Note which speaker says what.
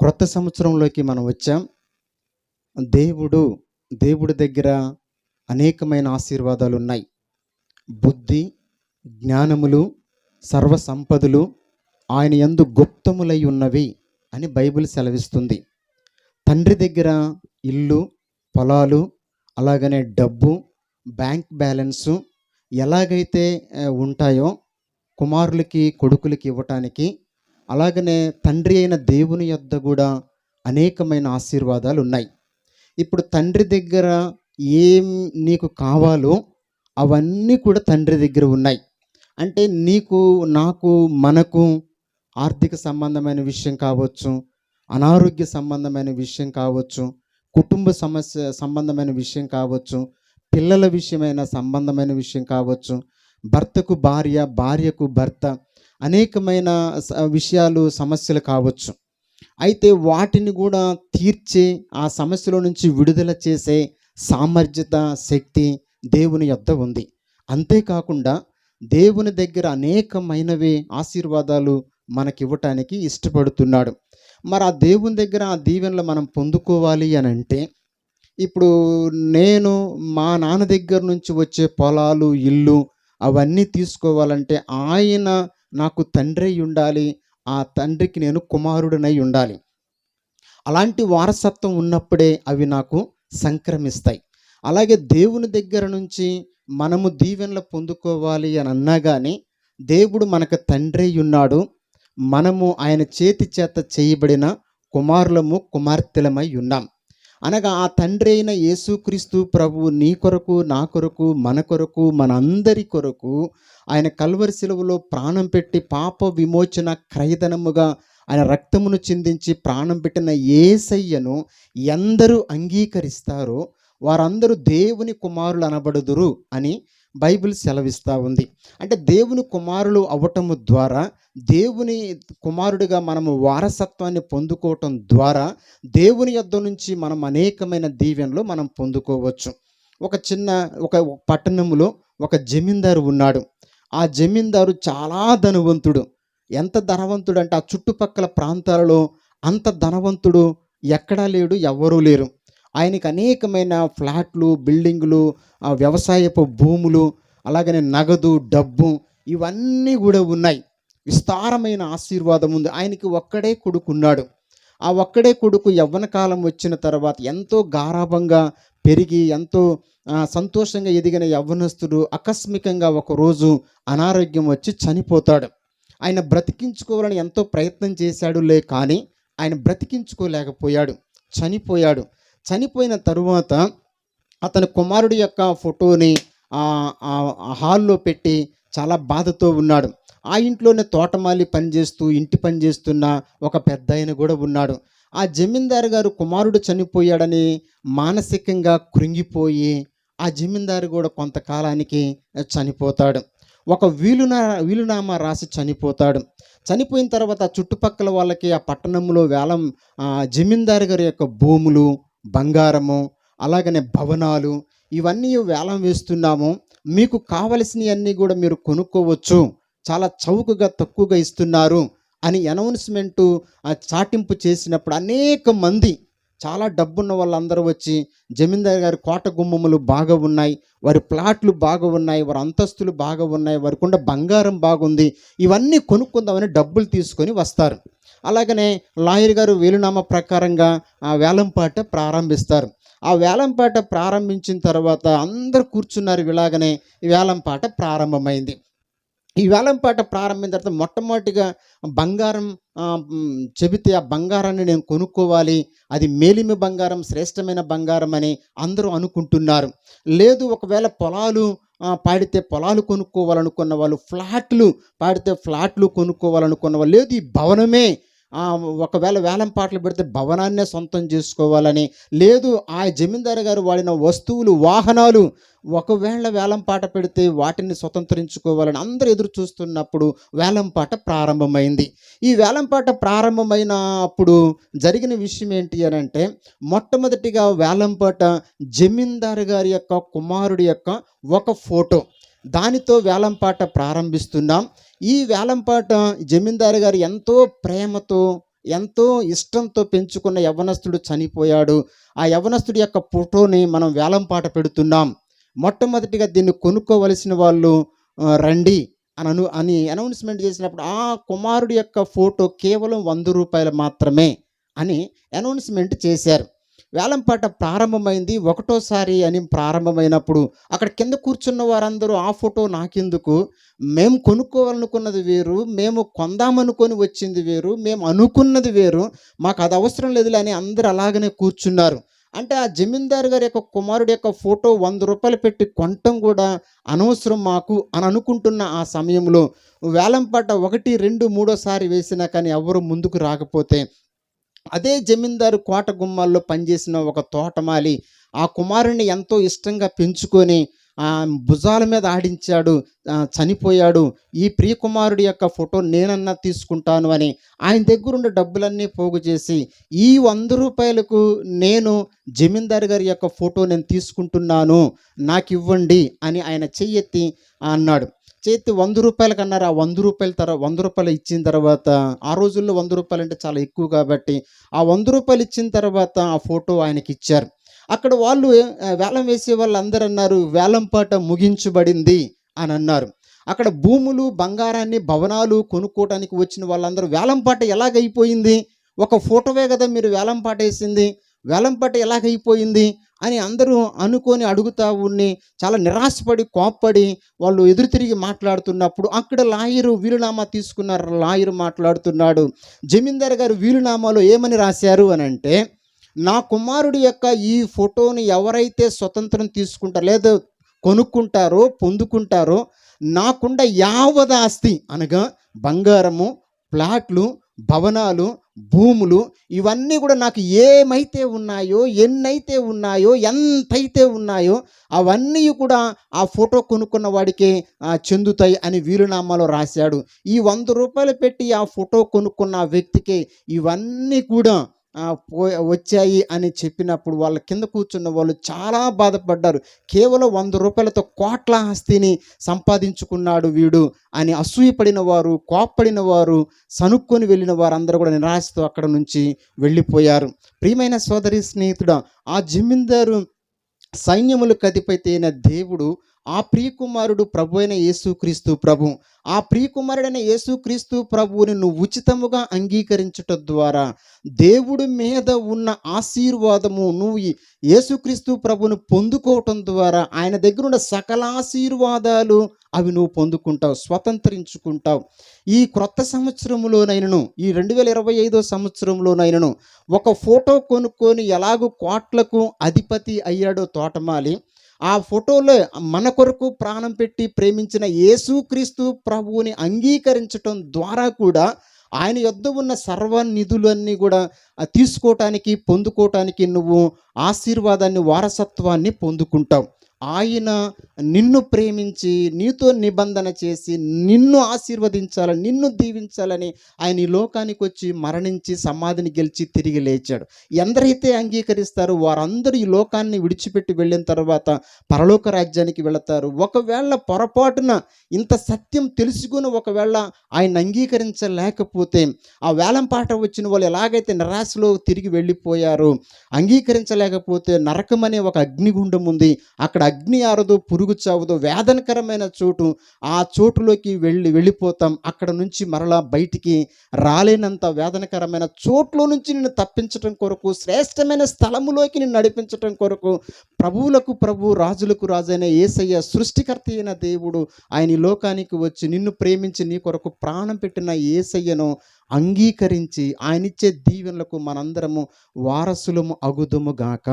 Speaker 1: క్రొత్త సంవత్సరంలోకి మనం వచ్చాం. దేవుడు దేవుడి దగ్గర అనేకమైన ఆశీర్వాదాలు ఉన్నాయి. బుద్ధి జ్ఞానములు సర్వ సంపదలు ఆయన ఎందు గుప్తములై ఉన్నవి అని బైబిల్ సెలవిస్తుంది. తండ్రి దగ్గర ఇల్లు పొలాలు అలాగనే డబ్బు బ్యాంక్ బ్యాలెన్సు ఎలాగైతే ఉంటాయో కుమారులకి కొడుకులకి ఇవ్వటానికి అలాగనే తండ్రి అయిన దేవుని యొద్ద కూడా అనేకమైన ఆశీర్వాదాలు ఉన్నాయి. ఇప్పుడు తండ్రి దగ్గర ఏం నీకు కావాలో అవన్నీ కూడా తండ్రి దగ్గర ఉన్నాయి. అంటే నీకు నాకు మనకు ఆర్థిక సంబంధమైన విషయం కావచ్చు అనారోగ్య సంబంధమైన విషయం కావచ్చు కుటుంబ సమస్య సంబంధమైన విషయం కావచ్చు పిల్లల విషయమైన సంబంధమైన విషయం కావచ్చు భర్తకు భార్య భార్యకు భర్త అనేకమైన స- విషయాలు సమస్యలు కావచ్చు. అయితే వాటిని కూడా తీర్చే ఆ సమస్యల నుంచి విడుదల చేసే సామర్థ్యత శక్తి దేవుని యొద్ద ఉంది. అంతేకాకుండా దేవుని దగ్గర అనేకమైనవి ఆశీర్వాదాలు మనకివ్వటానికి ఇష్టపడుతున్నాడు. మరి ఆ దేవుని దగ్గర ఆ దీవెనలు మనం పొందుకోవాలి అని అంటే ఇప్పుడు నేను మా నాన్న దగ్గర నుంచి వచ్చే పొలాలు ఇల్లు అవన్నీ తీసుకోవాలంటే ఆయన నాకు తండ్రి అయి ఉండాలి ఆ తండ్రికి నేను కుమారుడినై ఉండాలి. అలాంటి వారసత్వం ఉన్నప్పుడే అవి నాకు సంక్రమిస్తాయి. అలాగే దేవుని దగ్గర నుంచి మనము దీవెనలు పొందుకోవాలి అని అన్నా కానీ దేవుడు మనకు తండ్రి అయి ఉన్నాడు. మనము ఆయన చేతి చేత చేయబడిన కుమారులము కుమార్తెలమై ఉన్నాం. అనగా ఆ తండ్రి అయిన యేసుక్రీస్తు ప్రభువు నీ కొరకు నా కొరకు మన కొరకు మనందరి కొరకు ఆయన కల్వరి సెలవులో ప్రాణం పెట్టి పాప విమోచన క్రయధనముగా ఆయన రక్తమును చిందించి ప్రాణం పెట్టిన ఏసయ్యను ఎందరూ అంగీకరిస్తారో వారందరూ దేవుని కుమారులు అనబడుదురు అని బైబిల్ సెలవిస్తూ ఉంది. అంటే దేవుని కుమారులు అవ్వటము ద్వారా దేవుని కుమారుడిగా మనము వారసత్వాన్ని పొందుకోవటం ద్వారా దేవుని యొద్ద నుంచి మనం అనేకమైన దీవెనలు మనం పొందుకోవచ్చు. ఒక చిన్న ఒక పట్టణంలో ఒక జమీందారు ఉన్నాడు. ఆ జమీందారు చాలా ధనవంతుడు. ఎంత ధనవంతుడు అంటే ఆ చుట్టుపక్కల ప్రాంతాలలో అంత ధనవంతుడు ఎక్కడా లేడు ఎవ్వరూ లేరు. ఆయనకి అనేకమైన ఫ్లాట్లు బిల్డింగులు వ్యవసాయపు భూములు అలాగనే నగదు డబ్బు ఇవన్నీ కూడా ఉన్నాయి. విస్తారమైన ఆశీర్వాదం ఉంది. ఆయనకి ఒక్కడే కొడుకున్నాడు ఆ ఒక్కడే కొడుకు యవ్వన కాలం వచ్చిన తర్వాత ఎంతో గారాభంగా పెరిగి ఎంతో సంతోషంగా ఎదిగిన యవ్వనస్తుడు ఆకస్మికంగా ఒకరోజు అనారోగ్యం వచ్చి చనిపోతాడు. ఆయన బ్రతికించుకోవాలని ఎంతో ప్రయత్నం చేశాడులే కానీ ఆయన బ్రతికించుకోలేకపోయాడు. చనిపోయాడు. చనిపోయిన తరువాత అతని కుమారుడి యొక్క ఫోటోని హాల్లో పెట్టి చాలా బాధతో ఉన్నాడు. ఆ ఇంట్లోనే తోటమాలి పనిచేస్తూ ఇంటి పని చేస్తున్న ఒక పెద్ద ఆయన కూడా ఉన్నాడు. ఆ జమీందారు గారు కుమారుడు చనిపోయాడని మానసికంగా కృంగిపోయి ఆ జమీందారు కూడా కొంతకాలానికి చనిపోతాడు. ఒక వీలునా వీలునామా రాసి చనిపోతాడు. చనిపోయిన తర్వాత చుట్టుపక్కల వాళ్ళకి ఆ పట్టణంలో వేలం జమీందారు గారి యొక్క భూములు బంగారము అలాగనే భవనాలు ఇవన్నీ వేలం వేస్తున్నాము. మీకు కావలసినవన్నీ కూడా మీరు కొనుక్కోవచ్చు. చాలా చౌకగా తక్కువగా ఇస్తున్నారు అని అనౌన్స్మెంటు చాటింపు చేసినప్పుడు అనేక మంది చాలా డబ్బున్న వాళ్ళందరూ వచ్చి జమీందారు గారి కోట గుమ్మములు బాగా ఉన్నాయి వారి ప్లాట్లు బాగా ఉన్నాయి వారి అంతస్తులు బాగా ఉన్నాయి వారికి ఉన్న బంగారం బాగుంది ఇవన్నీ కొనుక్కుందామని డబ్బులు తీసుకొని వస్తారు. అలాగనే లాయర్ గారు వేలునామా ప్రకారంగా ఆ వేలంపాట ప్రారంభిస్తారు. ఆ వేలంపాట ప్రారంభించిన తర్వాత అందరు కూర్చున్నారు ఇలాగనే వేలంపాట ప్రారంభమైంది. ఈ వేలంపాట ప్రారంభం తర్వాత మొట్టమొదటిగా బంగారం చెబితే ఆ బంగారాన్ని నేను కొనుక్కోవాలి అది మేలిమి బంగారం శ్రేష్టమైన బంగారం అని అందరూ అనుకుంటున్నారు. లేదు ఒకవేళ పొలాలు పాడితే పొలాలు కొనుక్కోవాలనుకున్న వాళ్ళు ఫ్లాట్లు పాడితే ఫ్లాట్లు కొనుక్కోవాలనుకున్న వాళ్ళు లేదు ఈ భవనమే ఒకవేళ వేలం పాటలు పెడితే భవనాన్నే సొంతం చేసుకోవాలని లేదు ఆ జమీందారు గారు వాడిన వస్తువులు వాహనాలు ఒకవేళ వేలం పాట పెడితే వాటిని స్వతంత్రించుకోవాలని అందరూ ఎదురు చూస్తున్నప్పుడు వేలం పాట ప్రారంభమైంది. ఈ వేలం పాట ప్రారంభమైన అప్పుడు జరిగిన విషయం ఏంటి అని అంటే మొట్టమొదటిగా వేలం పాట జమీందారు గారి యొక్క కుమారుడి యొక్క ఒక ఫోటో. దానితో వేలంపాట ప్రారంభిస్తున్నాం. ఈ వేలంపాట జమీందారు గారు ఎంతో ప్రేమతో ఎంతో ఇష్టంతో పెంచుకున్న యవ్వనస్తుడు చనిపోయాడు. ఆ యవ్వనస్తుడి యొక్క ఫోటోని మనం వేలంపాట పెడుతున్నాం. మొట్టమొదటిగా దీన్ని కొనుక్కోవలసిన వాళ్ళు రండి అని అను అని అనౌన్స్మెంట్ చేసినప్పుడు ఆ కుమారుడి యొక్క ఫోటో కేవలం వంద రూపాయలు మాత్రమే అని అనౌన్స్మెంట్ చేశారు. వేలంపాట ప్రారంభమైంది. ఒకటోసారి అని ప్రారంభమైనప్పుడు అక్కడ కింద కూర్చున్న వారందరూ ఆ ఫోటో నాకెందుకు? మేము కొనుక్కోవాలనుకున్నది వేరు మేము కొందామనుకొని వచ్చింది వేరు మేము అనుకున్నది వేరు మాకు అది అవసరం లేదులే అని అందరు అలాగనే కూర్చున్నారు. అంటే ఆ జమీందారు గారి యొక్క కుమారుడు యొక్క ఫోటో వంద రూపాయలు పెట్టి కొనటం కూడా అనవసరం మాకు అని అనుకుంటున్న ఆ సమయంలో వేలంపాట ఒకటి రెండు మూడోసారి వేసినా కానీ ఎవరు ముందుకు రాకపోతే అదే జమీందారు కోట గుమ్మాల్లో పనిచేసిన ఒక తోటమాలి ఆ కుమారుని ఎంతో ఇష్టంగా పెంచుకొని భుజాల మీద ఆడించాడు చనిపోయాడు. ఈ ప్రియకుమారుడి యొక్క ఫోటో నేనన్నా తీసుకుంటాను అని ఆయన దగ్గర డబ్బులన్నీ పోగు చేసి ఈ వంద రూపాయలకు నేను జమీందారు గారి యొక్క ఫోటో నేను తీసుకుంటున్నాను నాకు ఇవ్వండి అని ఆయన చెయ్యెత్తి అన్నాడు. చేతి వంద రూపాయలు కన్నారు ఆ వంద రూపాయల తర్వాత వంద రూపాయలు ఇచ్చిన తర్వాత ఆ రోజుల్లో వంద రూపాయలు అంటే చాలా ఎక్కువ కాబట్టి ఆ వంద రూపాయలు ఇచ్చిన తర్వాత ఆ ఫోటో ఆయనకి ఇచ్చారు. అక్కడ వాళ్ళు వేలం వేసే వాళ్ళు అందరూ అన్నారు వేలంపాట ముగించబడింది అని అన్నారు. అక్కడ భూములు బంగారాన్ని భవనాలు కొనుక్కోవడానికి వచ్చిన వాళ్ళందరూ వేలంపాట ఎలాగైపోయింది? ఒక ఫోటోవే కదా మీరు వేలంపాట వేసింది? వేలంపాట ఎలాగైపోయింది? అని అందరూ అనుకొని అడుగుతా ఉన్ని చాలా నిరాశపడి కోప్పడి వాళ్ళు ఎదురు తిరిగి మాట్లాడుతున్నప్పుడు అక్కడ లాయరు వీలునామా తీసుకున్నారు లాయరు మాట్లాడుతున్నాడు. జమీందార్ గారు వీలునామాలో ఏమని రాశారు అని అంటే నా కుమారుడి యొక్క ఈ ఫోటోని ఎవరైతే స్వతంత్రం తీసుకుంటారో లేదా కొనుక్కుంటారో పొందుకుంటారో నాకుండ యావద ఆస్తి అనగా బంగారము ప్లాట్లు భవనాలు భూములు ఇవన్నీ కూడా నాకు ఏమైతే ఉన్నాయో ఎన్నైతే ఉన్నాయో ఎంతైతే ఉన్నాయో అవన్నీ కూడా ఆ ఫోటో కొనుక్కున్న వాడికే చెందుతాయి అని వీలునామాలో రాశాడు. ఈ వంద రూపాయలు పెట్టి ఆ ఫోటో కొనుక్కున్న వ్యక్తికి ఇవన్నీ కూడా వచ్చాయి అని చెప్పినప్పుడు వాళ్ళ కింద కూర్చున్న వాళ్ళు చాలా బాధపడ్డారు. కేవలం వంద రూపాయలతో కోట్ల ఆస్తిని సంపాదించుకున్నాడు వీడు అని అసూయపడిన వారు కోప్పడిన వారు సనుక్కొని వెళ్ళిన వారందరూ కూడా నిరాశతో అక్కడ నుంచి వెళ్ళిపోయారు. ప్రియమైన సోదరి స్నేహితుడా ఆ జమీందారు సైన్యములకు అధిపతి అయిన దేవుడు ఆ ప్రియకుమారుడు ప్రభు అయిన యేసుక్రీస్తు ప్రభు. ఆ ప్రియకుమారుడైన యేసుక్రీస్తు ప్రభువుని నువ్వు ఉచితముగా అంగీకరించటం ద్వారా దేవుడి మీద ఉన్న ఆశీర్వాదము నువ్వు ఈ యేసుక్రీస్తు ప్రభుని పొందుకోవటం ద్వారా ఆయన దగ్గర ఉన్న సకల ఆశీర్వాదాలు అవి నువ్వు పొందుకుంటావు స్వతంత్రించుకుంటావు. ఈ క్రొత్త సంవత్సరంలోనైనను ఈ రెండు వేల ఇరవై ఐదో సంవత్సరంలోనైనను ఒక ఫోటో కొనుక్కొని ఎలాగో కోట్లకు అధిపతి అయ్యాడో తోటమాలి. ఆ ఫోటోలో మన కొరకు ప్రాణం పెట్టి ప్రేమించిన యేసుక్రీస్తు ప్రభువుని అంగీకరించటం ద్వారా కూడా ఆయన యొద్ద ఉన్న సర్వ నిధులన్నీ కూడా తీసుకోవటానికి పొందుకోవటానికి నువ్వు ఆశీర్వాదాన్ని వారసత్వాన్ని పొందుకుంటావు. ఆయన నిన్ను ప్రేమించి నీతో నిబంధన చేసి నిన్ను ఆశీర్వదించాలని నిన్ను దీవించాలని ఆయన ఈ లోకానికి వచ్చి మరణించి సమాధిని గెలిచి తిరిగి లేచాడు. ఎందరైతే అంగీకరిస్తారో వారందరూ ఈ లోకాన్ని విడిచిపెట్టి వెళ్ళిన తర్వాత పరలోక రాజ్యానికి వెళతారు. ఒకవేళ పొరపాటున ఇంత సత్యం తెలుసుకుని ఒకవేళ ఆయన అంగీకరించలేకపోతే ఆ వేలంపాట వచ్చిన వాళ్ళు ఎలాగైతే నిరాశలో తిరిగి వెళ్ళిపోయారు అంగీకరించలేకపోతే నరకం అనే ఒక అగ్నిగుండం ఉంది. అక్కడ అగ్ని ఆరదు పురుగు చావదు వేదనకరమైన చోటు. ఆ చోటులోకి వెళ్ళి వెళ్ళిపోతాం. అక్కడ నుంచి మరలా బయటికి రాలేనంత వేదనకరమైన చోట్లో నుంచి నిన్ను తప్పించటం కొరకు శ్రేష్టమైన స్థలములోకి నిన్ను నడిపించటం కొరకు ప్రభువులకు ప్రభు రాజులకు రాజైన ఏసయ్య సృష్టికర్త అయిన దేవుడు ఆయన ఈ లోకానికి వచ్చి నిన్ను ప్రేమించి నీ కొరకు ప్రాణం పెట్టిన ఏసయ్యను అంగీకరించి ఆయనిచ్చే దీవెనలకు మనందరము వారసులము అగుదుము గాక.